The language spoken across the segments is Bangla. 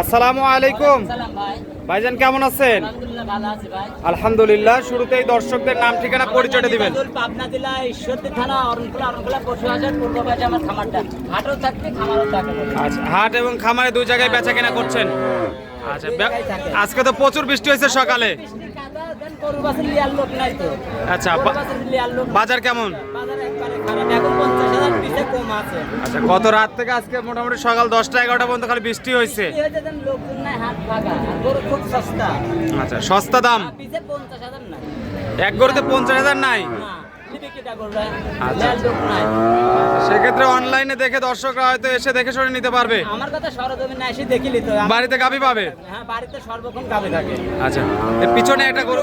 আসসালামু আলাইকুম। ভাইজান কেমন আছেন? আলহামদুলিল্লাহ শুরুতেই দর্শকদের নাম ঠিকানা পরিচয়টা দিবেন। মেদিনীপুর, পাবনা জেলা ঈশ্বরদী থানা অরণকুলা অরণকুলা পশু হাজার পূর্ব বাজে আমার খামারটা। হাটও থাকতে খামারও থাকে আচ্ছা হাট এবং খামারে দুই জায়গায় বেচা কেনা করছেন? আচ্ছা আজকে তো প্রচুর বৃষ্টি হয়েছে সকালে। আচ্ছা। বাজার কেমন? বাজার একবারে খারাপ এখন আচ্ছা গত রাত থেকে আজকে মোটামুটি সকাল দশটা এগারোটা পর্যন্ত খালি বৃষ্টি হয়েছে। আচ্ছা সস্তা দাম? এক গরুতে পঞ্চাশ হাজার নাই? আচ্ছা। নাই। সেক্ষেত্রে অনলাইনে দেখে দর্শকরা হয়তো এসে দেখে শুনে নিতে পারবে। আমার কথা সরজমিনে এসে দেখিলি তো বাড়িতে গাবি পাবে? হ্যাঁ বাড়িতে সর্বক্ষণ গাবে থাকে। আচ্ছা পিছনে একটা গরু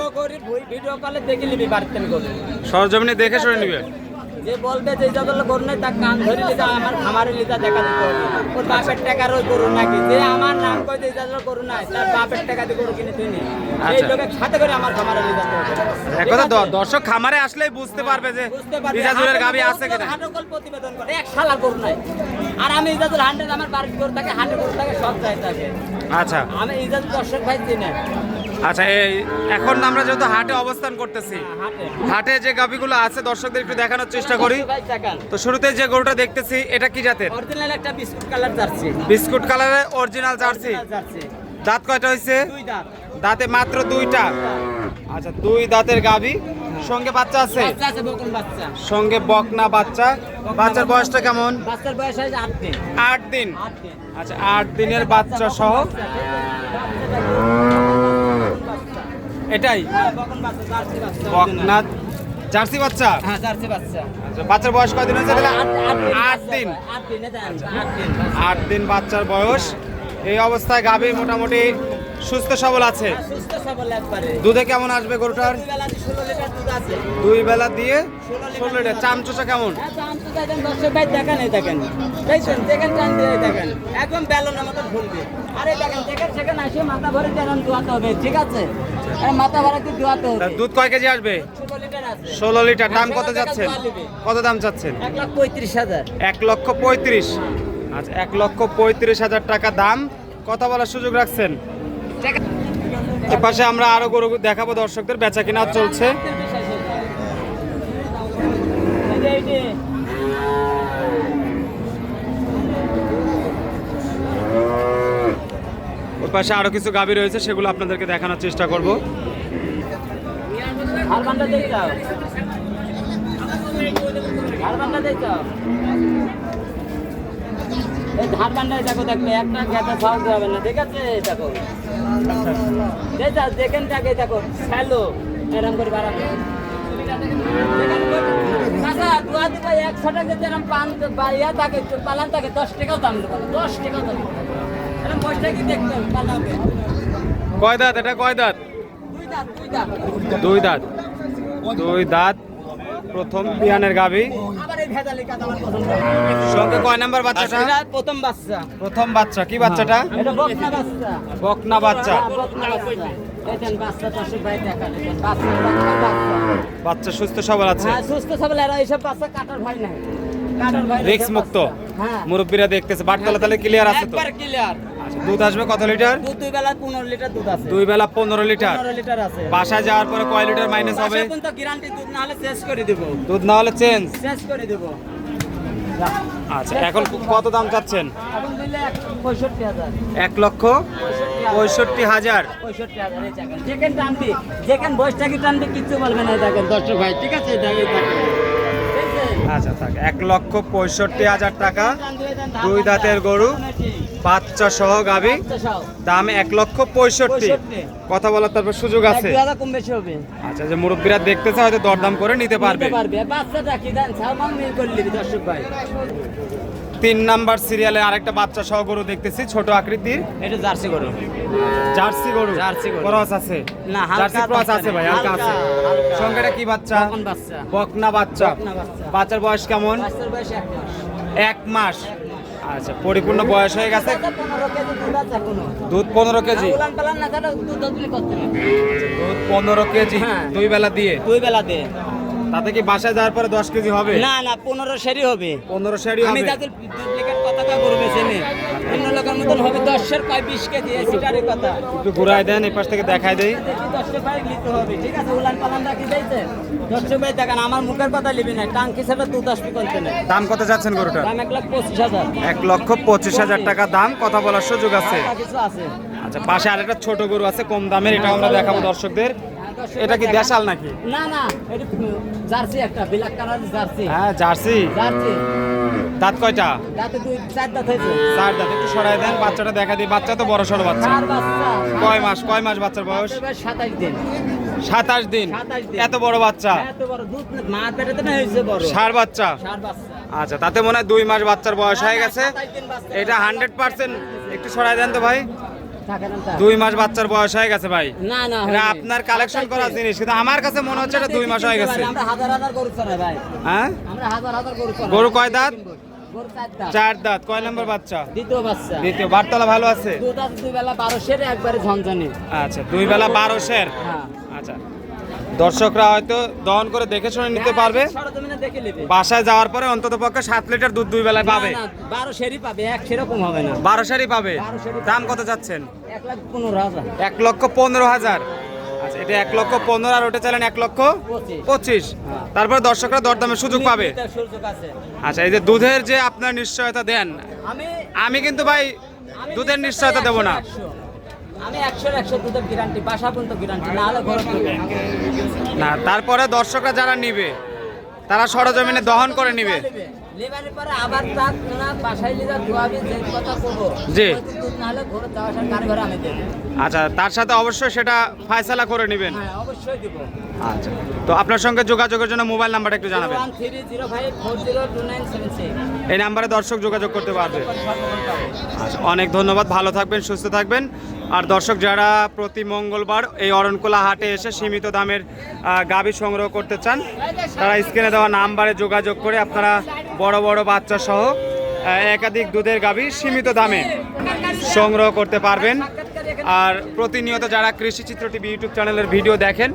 ভিডিও কলে দেখে নিবি বাড়িতে গরু। সরজমিনে দেখে শুনে নিবে। যে বলবে যে যতগুলো গরু নেই তার কান ধরে লিজা আমার খামারে লিজা দেখা দিতে হবে। ওর বাপের টাকার ওই গরু নাকি? যে আমার নাম কই যে যতগুলো গরু নাই তার বাপের টাকা দিয়ে গরু কিনে তুই এই আচ্ছা। লোকের সাথে করে আমার খামারে লিজা এক কথা দর্শক খামারে আসলেই বুঝতে পারবে যে ইজাজুলের গাবি আছে কিনা। হাটকল প্রতিবেদন করে। এক শালা গরু নাই। আর আমি ইজাজুল হান্ড্রেড আমার বাড়ির গরু থাকে হাটে গরু থাকে সব চাই থাকে। আচ্ছা। আমি ইজাজুল দর্শক ভাই চিনে। আচ্ছা এই এখন আমরা যেহেতু হাটে অবস্থান করতেছি হাটে। হাটে যে গাবিগুলো আছে দর্শকদের একটু দেখানোর চেষ্টা করি। তো শুরুতে যে গরুটা দেখতেছি এটা কি জাতের? অরিজিনাল একটা বিস্কুট কালার জার্সি। বিস্কুট কালারের অরিজিনাল জার্সি। দাঁত কয়টা হয়েছে? দাঁতে। মাত্র দুইটা। আচ্ছা দুই দাঁতের গাবি সঙ্গে বাচ্চা আছে? সঙ্গে বকনা বাচ্চা। বাচ্চার বয়সটা কেমন? বাচ্চার বয়স হয়েছে আট দিন। আট দিন। আট দিন। আচ্ছা আট দিনের বাচ্চা সহ। এটাই বকনাথ জার্সি বাচ্চা, হ্যাঁ, জার্সি বাচ্চা। আচ্ছা, বাচ্চার বয়স কয়দিন হয়েছে তাহলে? আট আট দিন। আট দিন বাচ্চার বয়স এই অবস্থায় গাভী মোটামুটি সুস্থ সবল আছে? সুস্থ সবল একবারে। দুধে কেমন আসবে গরুটার? দুই বেলা দিয়ে ষোলো লিটার চামচোচা কেমন? হ্যাঁ, দাম তো দেখেন, দর্শক দেখেন, দেখেন। দেখেন, টান দিয়ে দেখেন। একদম বেলুনের মতো ঢুলবে। আরে দেখেন, দেখেন, সেখানে আসে মাথা ভরে যেরকম ধোয়াতে হবে, ঠিক আছে? মাথা ভরে দিয়ে ধোয়াতে হবে। দুধ কয় কেজি আসবে? ষোলো লিটার দাম কত যাচ্ছেন কত দাম চাচ্ছেন? এক লাখ পঁয়ত্রিশ হাজার। এক লক্ষ পঁয়ত্রিশ। আচ্ছা এক লক্ষ পঁয়ত্রিশ হাজার টাকা দাম। কথা বলার সুযোগ রাখছেন? এ পাশে আমরা আরও গরু দেখাবো দর্শকদের, বেচা কিনা চলছে। ওই পাশে আরও কিছু গাভী রয়েছে, সেগুলো আপনাদেরকে দেখানোর চেষ্টা করব। ধারবানটা দেখো দেখবে একটা না, ঠিক আছে? দেখো। দেখেন তাকে দেখো হ্যালো এরম করে বাড়াবে একশো টাকা যেরকম পান ইয়া থাকে পালান থাকে দশ টাকাও দাম দেবো দশ টাকাও দাম এরকম পয়সা কি দেখতে হবে? পালাবে কয় দাঁত? এটা কয় দাঁত? দুই দাঁত দুই দাঁত। দুই দাঁত। দুই দাঁত। প্রথম বিয়ানের আমার পছন্দ সঙ্গে কয় নাম্বার বাচ্চাটা? প্রথম বাচ্চা। প্রথম বাচ্চা কি বাচ্চাটা? বকনা বাচ্চা। বাচ্চা। হ্যাঁ, বকনা দেখেন বাচ্চা বাচ্চা সুস্থ সবল আছে। হ্যাঁ সুস্থ সবল এরা এইসব বাচ্চা কাটার ভয় নাই। কাটার ভয় নাই, রিক্স মুক্ত। হ্যাঁ। মুরব্বীরা দেখতেছে। বাটতলা তাহলে ক্লিয়ার আছে তো? ক্লিয়ার দুধ আসবে কত লিটার? দুধ দুই বেলা পনেরো লিটার দুধ আছে। দুই বেলা পনেরো লিটার। পনেরো লিটার আছে। বাসায় যাওয়ার পরে কয় লিটার মাইনাস হবে? গ্যারান্টি দুধ না হলে শেষ করে দেবো। দুধ না হলে চেঞ্জ শেষ করে দেবো। আচ্ছা এখন কত দাম চাচ্ছেন? এক- লক্ষ পঁয়ষট্টি হাজার। যেখানে টানবি যেখানে বয়সটাকে টানবি কিচ্ছু বলবে না দেখেন। দর্শক ভাই ঠিক আছে? আচ্ছা থাক এক লক্ষ পঁয়ষট্টি হাজার টাকা। দুই দাঁতের গরু। বাচ্চা সহ আচ্ছা, দাম এক লক্ষ পঁয়ষট্টি। কথা বলার তারপর সুযোগ আছে? কম বেশি হবে। আচ্ছা যে মুরব্বীরা দেখতেছে হয়তো দরদাম করে নিতে পারবে। তিন নাম্বার সিরিয়ালে আরেকটা বাচ্চা সহ গরু দেখতেছি ছোট আকৃতির। এটা জার্সি করো জার্সি গরু? জার্সি গরু। ক্রস আছে? না, জার্সি ক্রস আছে ভাই হালকা আছে। সংখ্যাটা কি বাচ্চা? বাচ্চা। বকনা বাচ্চা। বকনা বাচ্চা। বাচ্চার বয়স কেমন? বাচ্চার বয়স এক মাস। এক মাস। আচ্ছা পরিপূর্ণ বয়স হয়ে গেছে? দুধ পনেরো কেজি। দুধ পনেরো কেজি। হ্যাঁ। দুই বেলা দিয়ে? দুই বেলা দে তাতে কি বাসায় যাওয়ার পরে দশ কেজি হবে? না না পনেরো সেরি হবে। পনেরো শাড়ি আমি যাদের ডুপ্লিকেট কথাটা করবে চেনে অন্য লোকের মতন হবে দশের কয় বিশ কেজি সিটারের কথা। একটু ঘুরাই দেন এই পাশ থেকে দেখাই দেই। দেখি দশটা পায়ে নিতে হবে ঠিক আছে? উলান পালান রাখি যাইতে দশটা পায়ে দেখেন আমার মুখের কথা লিবি না। টাঙ্কি সেটা দু দশ করতে নেই। দাম কত যাচ্ছেন গরুটা দাম এক লাখ পঁচিশ হাজার। এক লক্ষ পঁচিশ হাজার টাকা দাম কথা বলার সুযোগ আছে। আছে। আচ্ছা পাশে আরেকটা ছোট গরু আছে কম দামের এটা আমরা দেখাবো দর্শকদের। এটা কি দেশাল নাকি? না না এটা জার্সি একটা ব্ল্যাক কালার জার্সি। হ্যাঁ জার্সি। জার্সি। দাঁত কয়টা? যাতে দুই চার দাঁত হয়েছে। চার দাঁত একটু সরাই দেন বাচ্চাটা দেখা দিই। বাচ্চা তো বড় সড়ো বাচ্চা। কয় মাস কয় মাস বাচ্চার বয়স? সাতাশ দিন। সাতাশ দিন। এত বড় বাচ্চা? ষাঁড় বাচ্চা? সার বাচ্চা। আচ্ছা তাতে মনে হয় দুই মাস বাচ্চার বয়স হয়ে গেছে। 27 দিন বাচ্চা। এটা হান্ড্রেড পার্সেন্ট একটু সরাই দেন তো ভাই? দুই মাস বাচ্চার বয়স হয়ে গেছে ভাই। না না এটা আপনার কালেকশন করা জিনিস কিন্তু আমার কাছে মনে হচ্ছে এটা দুই মাস হয়ে গেছে। আমরা হাজার হাজার গরু চড়াই ভাই। হ্যাঁ? আমরা হাজার হাজার গরু চড়াই। গরু কয় দাঁত? চার দাঁত। কয় নম্বর বাচ্চা? দ্বিতীয় বাচ্চা। দ্বিতীয়। বারতলা ভালো আছে? দুই বেলা বারো সের একবারে ঝনঝনি। আচ্ছা দুই বেলা বারো শের হ্যাঁ। আচ্ছা। দর্শকরা হয়তো দহন করে দেখে শুনে নিতে পারবে। দেখে নেবে। বাসায় যাওয়ার পরে অন্তত পক্ষে সাত লিটার দুধ দুই বেলায় পাবে। বারো সেরি পাবে এক সেরকম হবে না। বারো সারি পাবে। দাম কত যাচ্ছেন এক লাখ পনেরো হাজার। এক লক্ষ পনেরো হাজার। আচ্ছা এটা এক লক্ষ পনেরো আর ওটা চাইলেন এক লক্ষ পঁচিশ। হ্যাঁ। তারপরে দর্শকরা দরদামের সুযোগ পাবে। আচ্ছা এই যে দুধের যে আপনার নিশ্চয়তা দেন আমি কিন্তু ভাই দুধের নিশ্চয়তা দেবো না। না তারপরে দর্শকরা যারা নিবে তারা সরজমিনে দহন করে নিবে। জি। আচ্ছা তার সাথে অবশ্যই সেটা ফায়সালা করে নেবেন। হ্যাঁ আচ্ছা তো আপনার সঙ্গে যোগাযোগের জন্য মোবাইল নাম্বারটা একটু জানাবেন। এই নাম্বারে দর্শক যোগাযোগ করতে পারবে। আচ্ছা অনেক ধন্যবাদ ভালো থাকবেন সুস্থ থাকবেন। আর দর্শক যারা প্রতি মঙ্গলবার এই অরণকোলা হাটে এসে সীমিত দামের গাভী সংগ্রহ করতে চান, তারা স্ক্রিনে দেওয়া নাম্বারে যোগাযোগ করে আপনারা বড় বড় বাচ্চা সহ একাধিক দুধের গাভী সীমিত দামে সংগ্রহ করতে পারবেন। আর প্রতিনিয়ত যারা কৃষি চিত্র টিভি ইউটিউব চ্যানেলের ভিডিও দেখেন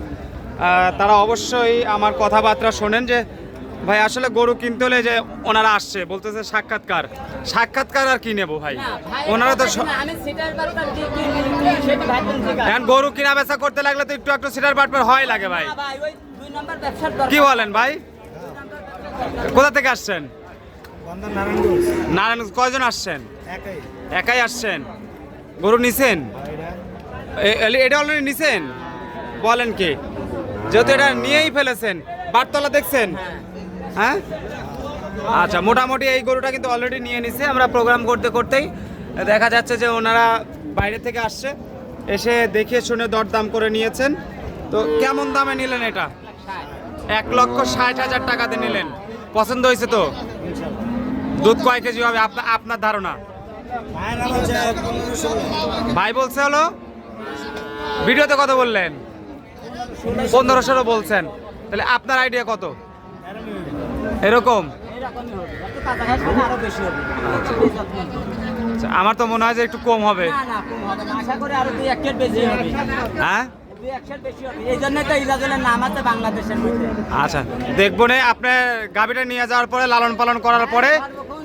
তারা অবশ্যই আমার কথাবার্তা শোনেন যে ভাই আসলে গরু কিনতে হলে যে ওনারা আসছে বলতেছে সাক্ষাৎকার। সাক্ষাৎকার আর কি নেব ভাই? ওনারা তো এখন গরু কিনা বেচা করতে লাগলে তো একটু একটু সিটার বাটপার হয় লাগে ভাই। না ভাই ওই দুই নম্বর ব্যবসার দরকার। কি বলেন ভাই? কোথা থেকে আসছেন? নারায়ণগঞ্জ। কয়জন আসছেন? একাই। আসছেন। গরু নিছেন? এটা অলরেডি নিছেন? বলেন কি? যেহেতু এটা নিয়েই ফেলেছেন বারতলা দেখছেন? হ্যাঁ? আচ্ছা মোটামুটি এই গরুটা কিন্তু অলরেডি নিয়ে নিছে, আমরা প্রোগ্রাম করতে করতেই দেখা যাচ্ছে যে ওনারা বাইরে থেকে আসছে, এসে দেখে শুনে দরদাম করে নিয়েছেন। তো কেমন দামে নিলেন এটা? এক লক্ষ ষাট হাজার টাকাতে নিলেন। পছন্দ হয়েছে তো? দুধ কয় কেজি হবে আপনার ধারণা? ভাই বলছে হলো, ভিডিওতে কত বললেন? পনেরো ষোলো বলছেন। তাহলে আপনার আইডিয়া কত? এরকম? নিতে। আচ্ছা, আমার তো মনে হয় যে একটু কম হবে। হ্যাঁ? আচ্ছা দেখব নে আপনার গাভীটা নিয়ে যাওয়ার পরে লালন পালন করার পরে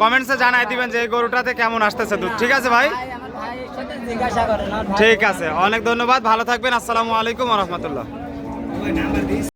কমেন্টসে জানাই দিবেন যে এই গরুটাতে কেমন আসতেছে দুধ। ঠিক আছে ভাই? ঠিক আছে। অনেক ধন্যবাদ। ভালো থাকবেন। আসসালামু আলাইকুম রহমতুল্লাহ।